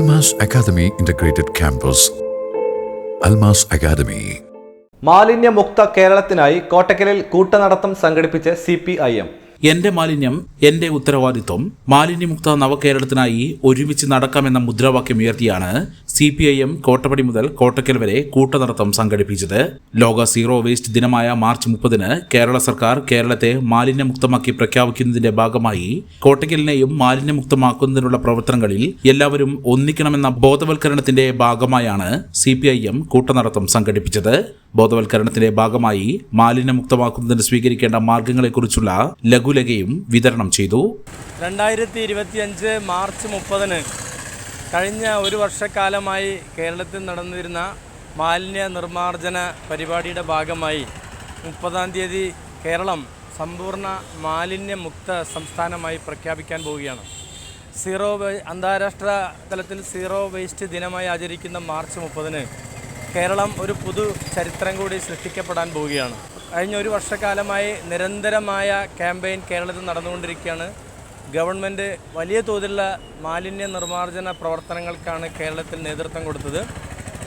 Almas academy integrated campus Almas academy മാലിന്യമുക്ത കേരളത്തിനായി കോട്ടക്കലിൽ കൂട്ടനടത്തം സംഘടിപ്പിച്ച് സി പി ഐ എം എന്റെ മാലിന്യം എന്റെ ഉത്തരവാദിത്വം മാലിന്യമുക്ത നവകേരളത്തിനായി ഒരുമിച്ച് നടക്കാമെന്ന മുദ്രാവാക്യം ഉയർത്തിയാണ് C P I M Kottappadi മുതൽ കോട്ടക്കൽ വരെ കൂട്ടനടത്തം സംഘടിപ്പിച്ചത്. ലോക സീറോ വേസ്റ്റ് ദിനമായ മാർച്ച് മുപ്പതിന് കേരള സർക്കാർ കേരളത്തെ മാലിന്യമുക്തമാക്കി പ്രഖ്യാപിക്കുന്നതിന്റെ ഭാഗമായി കോട്ടക്കലിനെയും മാലിന്യമുക്തമാക്കുന്നതിനുള്ള പ്രവർത്തനങ്ങളിൽ എല്ലാവരും ഒന്നിക്കണമെന്ന ബോധവൽക്കരണത്തിന്റെ ഭാഗമായാണ് സി പി ഐ എം കൂട്ടനടത്തം സംഘടിപ്പിച്ചത്. ബോധവൽക്കരണത്തിന്റെ ഭാഗമായി മാലിന്യമുക്തമാക്കുന്നതിന് സ്വീകരിക്കേണ്ട മാർഗങ്ങളെക്കുറിച്ചുള്ള ലഘുലകയും വിതരണം ചെയ്തു. രണ്ടായിരത്തി ഇരുപത്തിയഞ്ച് മാർച്ച് മുപ്പതിന് കഴിഞ്ഞ ഒരു വർഷക്കാലമായി കേരളത്തിൽ നടന്നിരുന്ന മാലിന്യ നിർമ്മാർജന പരിപാടിയുടെ ഭാഗമായി മുപ്പതാം തീയതി കേരളം സമ്പൂർണ മാലിന്യമുക്ത സംസ്ഥാനമായി പ്രഖ്യാപിക്കാൻ പോവുകയാണ്. സീറോ അന്താരാഷ്ട്ര തലത്തിൽ സീറോ വേസ്റ്റ് ദിനമായി ആചരിക്കുന്ന മാർച്ച് മുപ്പതിന് കേരളം ഒരു പുതു ചരിത്രം കൂടി സൃഷ്ടിക്കപ്പെടാൻ പോവുകയാണ്. കഴിഞ്ഞ ഒരു വർഷക്കാലമായി നിരന്തരമായ ക്യാമ്പയിൻ കേരളത്തിൽ നടന്നുകൊണ്ടിരിക്കുകയാണ്. ഗവൺമെന്റ് വലിയ തോതിലുള്ള മാലിന്യ നിർമ്മാർജന പ്രവർത്തനങ്ങൾക്കാണ് കേരളത്തിൽ നേതൃത്വം കൊടുത്തത്.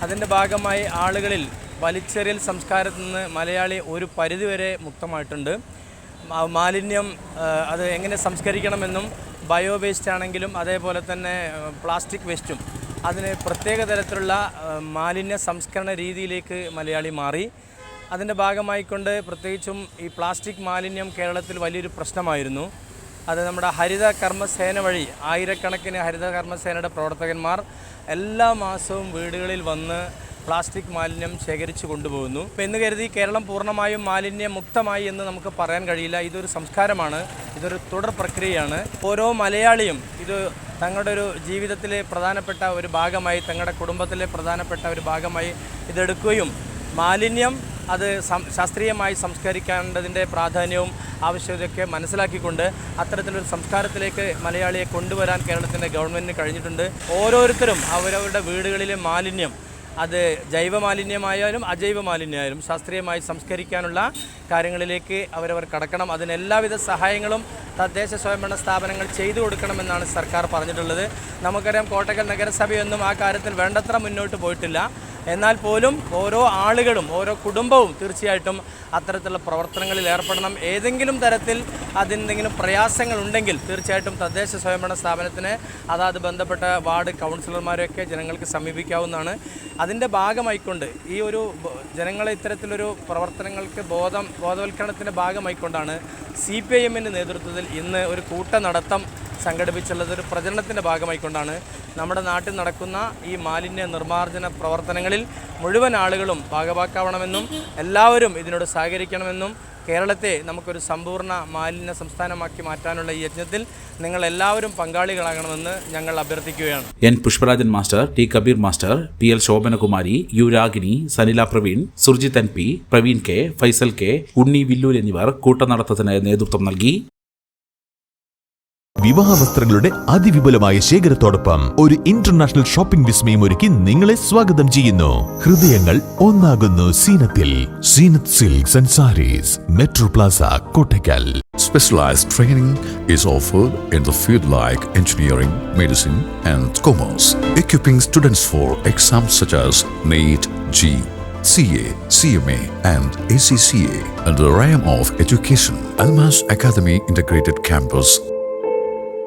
അതിന്റെ ഭാഗമായി ആളുകളിൽ വലിച്ചെറിയൽ സംസ്കാരത്തിൽ നിന്ന് മലയാളി ഒരു പരിധിവരെ മുക്തമായിട്ടുണ്ട്. മാലിന്യം അത് എങ്ങനെ സംസ്കരിക്കണമെന്നും ബയോ വേസ്റ്റ് ആണെങ്കിലും അതേപോലെ തന്നെ പ്ലാസ്റ്റിക് വേസ്റ്റും അതിന് പ്രത്യേക തരത്തിലുള്ള മാലിന്യ സംസ്കരണ രീതിയിലേക്ക് മലയാളി മാറി. അതിന്റെ ഭാഗമായിക്കൊണ്ട് പ്രത്യേകിച്ചും ഈ പ്ലാസ്റ്റിക് മാലിന്യം കേരളത്തിൽ വലിയൊരു പ്രശ്നമായിരുന്നു. അത് നമ്മുടെ ഹരിത കർമ്മസേന വഴി ആയിരക്കണക്കിന് ഹരിത കർമ്മസേനയുടെ പ്രവർത്തകന്മാർ എല്ലാ മാസവും വീടുകളിൽ വന്ന് പ്ലാസ്റ്റിക് മാലിന്യം ശേഖരിച്ചു കൊണ്ടുപോകുന്നു. ഇപ്പം എന്ന് കരുതി കേരളം പൂർണമായും മാലിന്യമുക്തമായി എന്ന് നമുക്ക് പറയാൻ കഴിയില്ല. ഇതൊരു സംസ്കാരമാണ്. ഇതൊരു തുടർ പ്രക്രിയയാണ്. ഓരോ മലയാളിയും ഇത് തങ്ങളുടെ ഒരു ജീവിതത്തിലെ പ്രധാനപ്പെട്ട ഒരു ഭാഗമായി തങ്ങളുടെ കുടുംബത്തിലെ പ്രധാനപ്പെട്ട ഒരു ഭാഗമായി ഇതെടുക്കുകയും മാലിന്യം അത് ശാസ്ത്രീയമായി സംസ്കരിക്കേണ്ടതിന്റെ പ്രാധാന്യവും ആവശ്യകതയൊക്കെ മനസ്സിലാക്കിക്കൊണ്ട് അത്തരത്തിലൊരു സംസ്കാരത്തിലേക്ക് മലയാളിയെ കൊണ്ടുവരാൻ കേരളത്തിന്റെ ഗവൺമെന്റിന് കഴിഞ്ഞിട്ടുണ്ട്. ഓരോരുത്തരും അവരവരുടെ വീടുകളിലെ മാലിന്യം അത് ജൈവ മാലിന്യമായാലും അജൈവ മാലിന്യമായാലും ശാസ്ത്രീയമായി സംസ്കരിക്കാനുള്ള കാര്യങ്ങളിലേക്ക് അവരവർ കടക്കണം. അതിന് എല്ലാവിധ സഹായങ്ങളും തദ്ദേശ സ്വയംഭരണ സ്ഥാപനങ്ങൾ ചെയ്തു കൊടുക്കണമെന്നാണ് സർക്കാർ പറഞ്ഞിട്ടുള്ളത്. നമുക്കറിയാം കോട്ടക്കൽ നഗരസഭയൊന്നും ആ കാര്യത്തിൽ വേണ്ടത്ര മുന്നോട്ട് പോയിട്ടില്ല. എന്നാൽ പോലും ഓരോ ആളുകളും ഓരോ കുടുംബവും തീർച്ചയായിട്ടും അത്തരത്തിലുള്ള പ്രവർത്തനങ്ങളിൽ ഏർപ്പെടണം. ഏതെങ്കിലും തരത്തിൽ അതിനെന്തെങ്കിലും പ്രയാസങ്ങൾ ഉണ്ടെങ്കിൽ തീർച്ചയായിട്ടും തദ്ദേശ സ്വയംഭരണ സ്ഥാപനത്തിന് അതാത് ബന്ധപ്പെട്ട വാർഡ് കൗൺസിലർമാരെയൊക്കെ ജനങ്ങൾക്ക് സമീപിക്കാവുന്നതാണ്. അതിന്റെ ഭാഗമായിക്കൊണ്ട് ഈ ഒരു ജനങ്ങളെ ഇത്തരത്തിലൊരു പ്രവർത്തനങ്ങൾക്ക് ബോധം ബോധവൽക്കരണത്തിന്റെ ഭാഗമായിക്കൊണ്ടാണ് സി പി ഐ എമ്മിന്റെ നേതൃത്വത്തിൽ ഇന്ന് ഒരു കൂട്ട നടത്തം സംഘടിപ്പിച്ചുള്ളത് ഒരു പ്രചരണത്തിന്റെ ഭാഗമായിക്കൊണ്ടാണ് നമ്മുടെ നാട്ടിൽ നടക്കുന്ന ഈ മാലിന്യ നിർമ്മാർജന പ്രവർത്തനങ്ങളിൽ മുഴുവൻ ആളുകളും ഭാഗഭാക്കാവണമെന്നും എല്ലാവരും ഇതിനോട് സഹകരിക്കണമെന്നും കേരളത്തെ നമുക്കൊരു സമ്പൂർണ മാലിന്യ സംസ്ഥാനമാക്കി മാറ്റാനുള്ള ഈ യജ്ഞത്തിൽ നിങ്ങൾ എല്ലാവരും പങ്കാളികളാകണമെന്ന് ഞങ്ങൾ അഭ്യർത്ഥിക്കുകയാണ്. N Pushparajan master T Kabeer master P L Shobhanakumari U Ragini Sanila Praveen Surjith N P Praveen K Faisal K Unni Villoor എന്നിവർ കൂട്ടനടത്തത്തിന് നേതൃത്വം നൽകി. വിവാഹ വസ്ത്രങ്ങളുടെ അതിവിപുലമായ ശേഖരത്തോടൊപ്പം ഒരു ഇന്റർനാഷണൽ ഷോപ്പിംഗ് വിസ്മയം ഒരുക്കി നിങ്ങളെ സ്വാഗതം ചെയ്യുന്നു. ഹൃദയങ്ങൾ ഒന്നാകുന്നു സീനത്തിൽ. Seenath silks and sarees metro plaza Kottakkal. Specialised training is offered in the field like engineering medicine and commerce equipping students for exam such as NEET G C A C M A and A C C N the realm of education Almas academy integrated campus